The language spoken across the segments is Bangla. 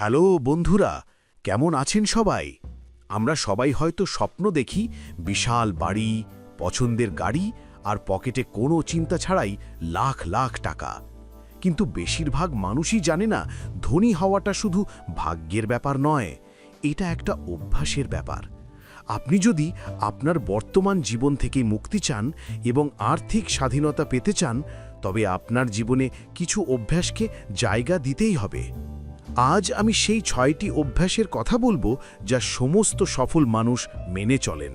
হ্যালো, বন্ধুরা, কেমন আছেন সবাই? আমরা সবাই হয়তো স্বপ্ন দেখি বিশাল বাড়ি, পছন্দের গাড়ি আর পকেটে কোনো চিন্তা ছাড়াই লাখ লাখ টাকা। কিন্তু বেশিরভাগ মানুষই জানে না ধনী হওয়াটা শুধু ভাগ্যের ব্যাপার নয়, এটা একটা অভ্যাসের ব্যাপার। আপনি যদি আপনার বর্তমান জীবন থেকে মুক্তি চান এবং আর্থিক স্বাধীনতা পেতে চান, তবে আপনার জীবনে কিছু অভ্যাসকে জায়গা দিতেই হবে। আজ আমি সেই ছয়টি অভ্যাসের কথা বলব যা সমস্ত সফল মানুষ মেনে চলেন।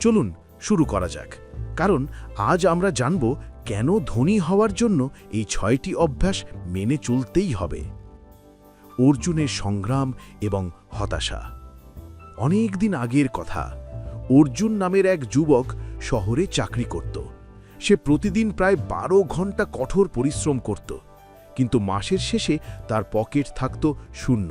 চলুন, শুরু করা যাক। কারণ আজ আমরা জানব কেন ধনী হওয়ার জন্য এই ছয়টি অভ্যাস মেনে চলতেই হবে। অর্জুনের সংগ্রাম এবং হতাশা। অনেক দিন আগের কথা, অর্জুন নামের এক যুবক শহরে চাকরি করত। সে প্রতিদিন প্রায় বারো ঘণ্টা কঠোর পরিশ্রম করত। কিন্তু মাসের শেষে তার পকেট থাকত শূন্য।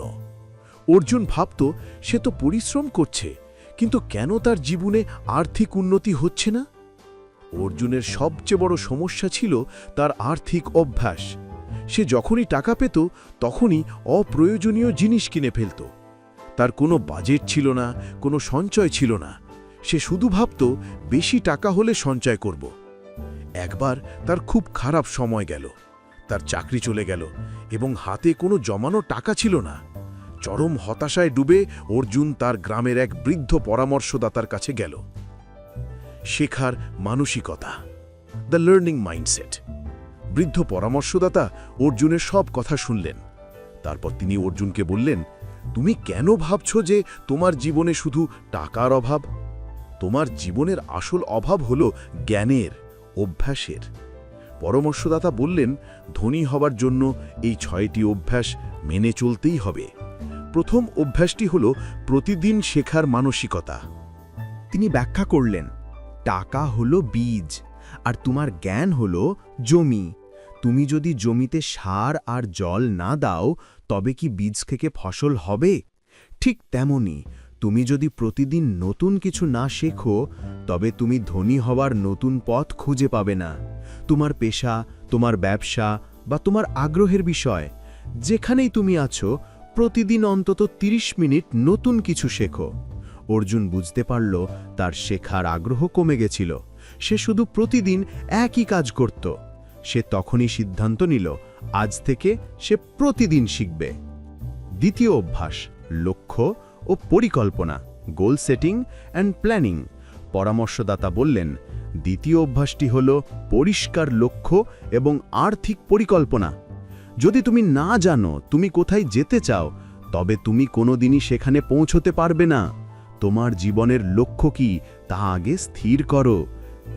অর্জুন ভাবত, সে তো পরিশ্রম করছে, কিন্তু কেন তার জীবনে আর্থিক উন্নতি হচ্ছে না? অর্জুনের সবচেয়ে বড় সমস্যা ছিল তার আর্থিক অভ্যাস। সে যখনই টাকা পেত, তখনই অপ্রয়োজনীয় জিনিস কিনে ফেলত। তার কোনো বাজেট ছিল না, কোনো সঞ্চয় ছিল না। সে শুধু ভাবত, বেশি টাকা হলে সঞ্চয় করব। একবার তার খুব খারাপ সময় গেল। তার চাকরি চলে গেল এবং হাতে কোনো জমানো টাকা ছিল না। চরম হতাশায় ডুবে অর্জুন তার গ্রামের এক বৃদ্ধ পরামর্শদাতার কাছে গেল। শেখার মানসিকতা দ্য লার্নিং মাইন্ডসেট বৃদ্ধ পরামর্শদাতা অর্জুনের সব কথা শুনলেন। তারপর তিনি অর্জুনকে বললেন, তুমি কেন ভাবছ যে তোমার জীবনে শুধু টাকার অভাব? তোমার জীবনের আসল অভাব হল জ্ঞানের, অভ্যাসের। পরামর্শদাতা বললেন, ধনী হবার জন্য এই ছয়টি অভ্যাস মেনে চলতেই হবে। প্রথম অভ্যাসটি হল প্রতিদিন শেখার মানসিকতা। তিনি ব্যাখ্যা করলেন, টাকা হলো বীজ, আর তোমার জ্ঞান হলো জমি। তুমি যদি জমিতে সার আর জল না দাও, তবে কি বীজ থেকে ফসল হবে? ঠিক তেমনি তুমি যদি প্রতিদিন নতুন কিছু না শেখো, তবে তুমি ধনী হওয়ার নতুন পথ খুঁজে পাবে না। তোমার পেশা, তোমার ব্যবসা বা তোমার আগ্রহের বিষয়। যেখানেই তুমি আছো, প্রতিদিন অন্তত ৩০ মিনিট নতুন কিছু শেখো। অর্জুন বুঝতে পারল, তার শেখার আগ্রহ কমে গেছিল। সে শুধু প্রতিদিন একই কাজ করত। সে তখনই সিদ্ধান্ত নিল, আজ থেকে সে প্রতিদিন শিখবে। দ্বিতীয় অভ্যাস, লক্ষ্য ও পরিকল্পনা গোল সেটিং অ্যান্ড প্ল্যানিং পরামর্শদাতা বললেন দ্বিতীয় অভ্যাসটি হল পরিষ্কার লক্ষ্য এবং আর্থিক পরিকল্পনা। যদি তুমি না জানো তুমি কোথায় যেতে চাও, তবে তুমি কোনোদিনই সেখানে পৌঁছতে পারবে না। তোমার জীবনের লক্ষ্য কি তা আগে স্থির করো।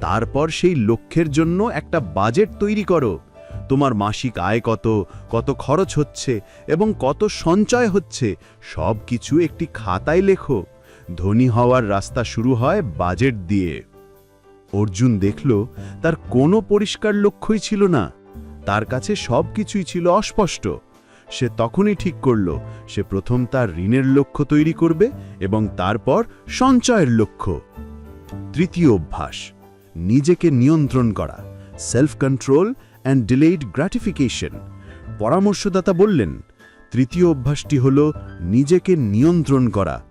তারপর সেই লক্ষ্যের জন্য একটা বাজেট তৈরি করো। তোমার মাসিক আয় কত কত খরচ হচ্ছে এবং কত সঞ্চয় হচ্ছে সব কিছু একটি খাতায় লেখো। ধনী হওয়ার রাস্তা শুরু হয় বাজেট দিয়ে। অর্জুন দেখল, তার কোনো পরিষ্কার লক্ষ্যই ছিল না। তার কাছে সব কিছুই ছিল অস্পষ্ট। সে তখনই ঠিক করল, সে প্রথম তার ঋণের লক্ষ্য তৈরি করবে এবং তারপর সঞ্চয়ের লক্ষ্য। তৃতীয় অভ্যাস, নিজেকে নিয়ন্ত্রণ করা self control and delayed gratification পরামর্শদাতা বললেন, তৃতীয় অভ্যাসটি হল নিজেকে নিয়ন্ত্রণ করা।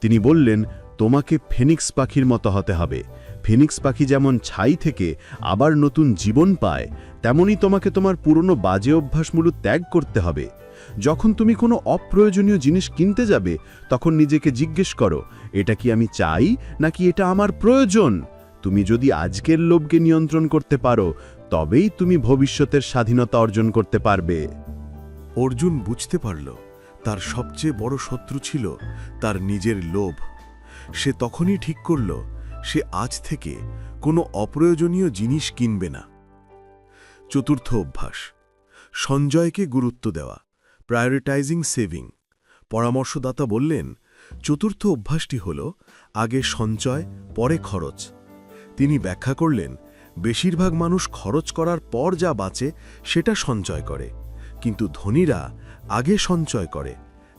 তিনি বললেন, তোমাকে ফেনিক্স পাখির মতো হতে হবে। ফিনিক্স পাখি যেমন ছাই থেকে আবার নতুন জীবন পায়, তেমনই তোমাকে তোমার পুরনো বাজে অভ্যাসমূল ত্যাগ করতে হবে। যখন তুমি কোনো অপ্রয়োজনীয় জিনিস কিনতে যাবে, তখন নিজেকে জিজ্ঞেস করো, এটা কি আমি চাই? নাকি এটা আমার প্রয়োজন? তুমি যদি আজকের লোভকে নিয়ন্ত্রণ করতে পারো, তবেই তুমি ভবিষ্যতের স্বাধীনতা অর্জন করতে পারবে। অর্জুন বুঝতে পারল, তার সবচেয়ে বড় শত্রু ছিল তার নিজের লোভ। সে তখনই ঠিক করল সে আজ থেকে কোনো অপ্রয়োজনীয় জিনিস কিনবে না। চতুর্থ অভ্যাস, সঞ্জয়কে গুরুত্ব দেওয়া প্রায়োরিটাইজিং সেভিং পরামর্শদাতা বললেন, চতুর্থ অভ্যাসটি হল আগে সঞ্চয়, পরে খরচ। তিনি ব্যাখ্যা করলেন, বেশিরভাগ মানুষ খরচ করার পর যা বাঁচে সেটা সঞ্চয় করে, কিন্তু ধনীরা আগে সঞ্চয় করে,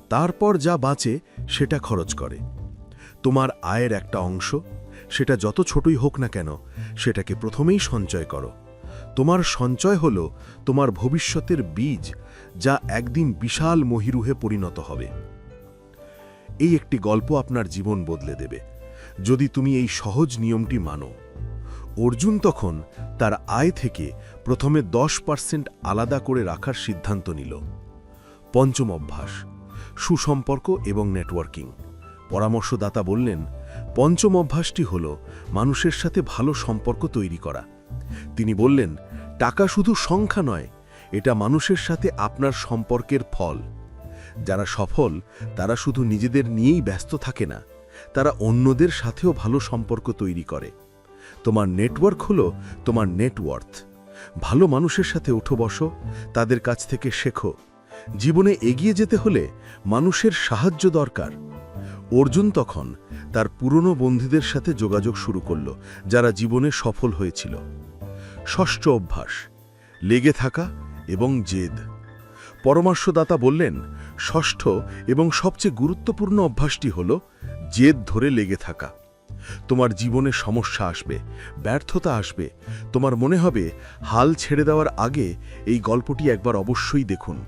তারপর যা বাঁচে সেটা খরচ করে। তোমার আয়ের একটা অংশ সেটা যত ছোটই হোক না কেন, সেটাকে প্রথমেই সঞ্চয় করো। তোমার সঞ্চয় হলো তোমার ভবিষ্যতের বীজ, যা একদিন বিশাল মহিরুহে পরিণত হবে। এই একটি গল্প আপনার জীবন বদলে দেবে। যদি তুমি এই সহজ নিয়মটি মানো, অর্জুন তখন তার আয় থেকে প্রথমে দশ পার্সেন্ট আলাদা করে রাখার সিদ্ধান্ত নিল। পঞ্চম অভ্যাস, সুসম্পর্ক এবং নেটওয়ার্কিং। পরামর্শদাতা বললেন পঞ্চম অভ্যাসটি হল মানুষের সাথে ভালো সম্পর্ক তৈরি করা। তিনি বললেন, টাকা শুধু সংখ্যা নয়, এটা মানুষের সাথে আপনার সম্পর্কের ফল। যারা সফল, তারা শুধু নিজেদের নিয়েই ব্যস্ত থাকে না, তারা অন্যদের সাথেও ভালো সম্পর্ক তৈরি করে। তোমার নেটওয়ার্ক হলো তোমার নেটওয়ার্থ ভালো মানুষের সাথে উঠো বসো, তাদের কাছ থেকে শেখো। জীবনে এগিয়ে যেতে হলে মানুষের সাহায্য দরকার। অর্জুন তখন তার পুরনো বন্ধুদের সাথে যোগাযোগ শুরু করল, যারা জীবনে সফল হয়েছিল। ষষ্ঠ অভ্যাস, লেগে থাকা এবং জেদ। পরামর্শদাতা বললেন, ষষ্ঠ এবং সবচেয়ে গুরুত্বপূর্ণ অভ্যাসটি হল জেদ ধরে লেগে থাকা। তোমার জীবনে সমস্যা আসবে, ব্যর্থতা আসবে। তোমার মনে হবে, হাল ছেড়ে দেওয়ার আগে এই গল্পটি একবার অবশ্যই দেখুন।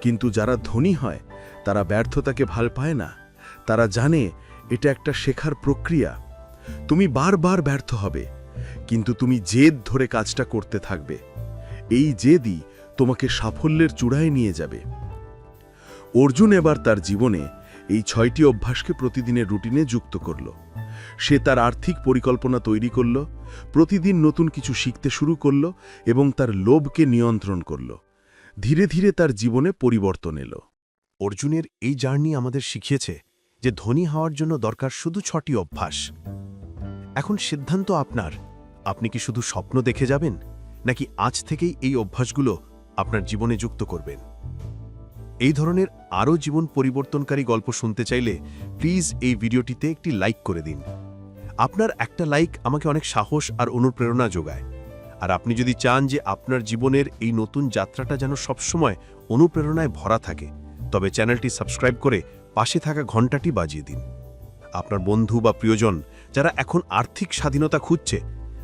কিন্তু যারা ধনী হয়, তারা ব্যর্থতাকে ভালো পায় না। তারা জানে এটা একটা শেখার প্রক্রিয়া। তুমি বারবার ব্যর্থ হবে, কিন্তু তুমি জেদ ধরে কাজটা করতে থাকবে। এই জেদই তোমাকে সাফল্যের চূড়ায় নিয়ে যাবে। অর্জুন এবার তার জীবনে এই ছয়টি অভ্যাসকে প্রতিদিনের রুটিনে যুক্ত করল। সে তার আর্থিক পরিকল্পনা তৈরি করল, প্রতিদিন নতুন কিছু শিখতে শুরু করল এবং তার লোভকে নিয়ন্ত্রণ করল। ধীরে ধীরে তার জীবনে পরিবর্তন এলো। অর্জুনের এই জার্নি আমাদের শিখিয়েছে যে ধনী হওয়ার জন্য দরকার শুধু ছটি অভ্যাস। এখন সিদ্ধান্ত আপনার। আপনি কি শুধু স্বপ্ন দেখে যাবেন, নাকি আজ থেকেই এই অভ্যাসগুলো আপনার জীবনে যুক্ত করবেন? এই ধরনের আরও জীবন পরিবর্তনকারী গল্প শুনতে চাইলে প্লিজ এই ভিডিওটিতে একটি লাইক করে দিন। আপনার একটা লাইক আমাকে অনেক সাহস আর অনুপ্রেরণা যোগায়। আর আপনি যদি চান যে আপনার জীবনের এই নতুন যাত্রাটা যেন সবসময় অনুপ্রেরণায় ভরা থাকে, তবে চ্যানেলটি সাবস্ক্রাইব করে পাশে থাকা ঘণ্টাটি বাজিয়ে দিন। আপনার বন্ধু বা প্রিয়জন যারা এখন আর্থিক স্বাধীনতা খুঁজছে,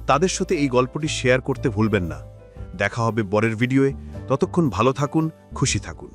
তাদের সাথে এই গল্পটি শেয়ার করতে ভুলবেন না। দেখা হবে বরের ভিডিওয়ে। ততক্ষণ ভালো থাকুন, খুশি থাকুন।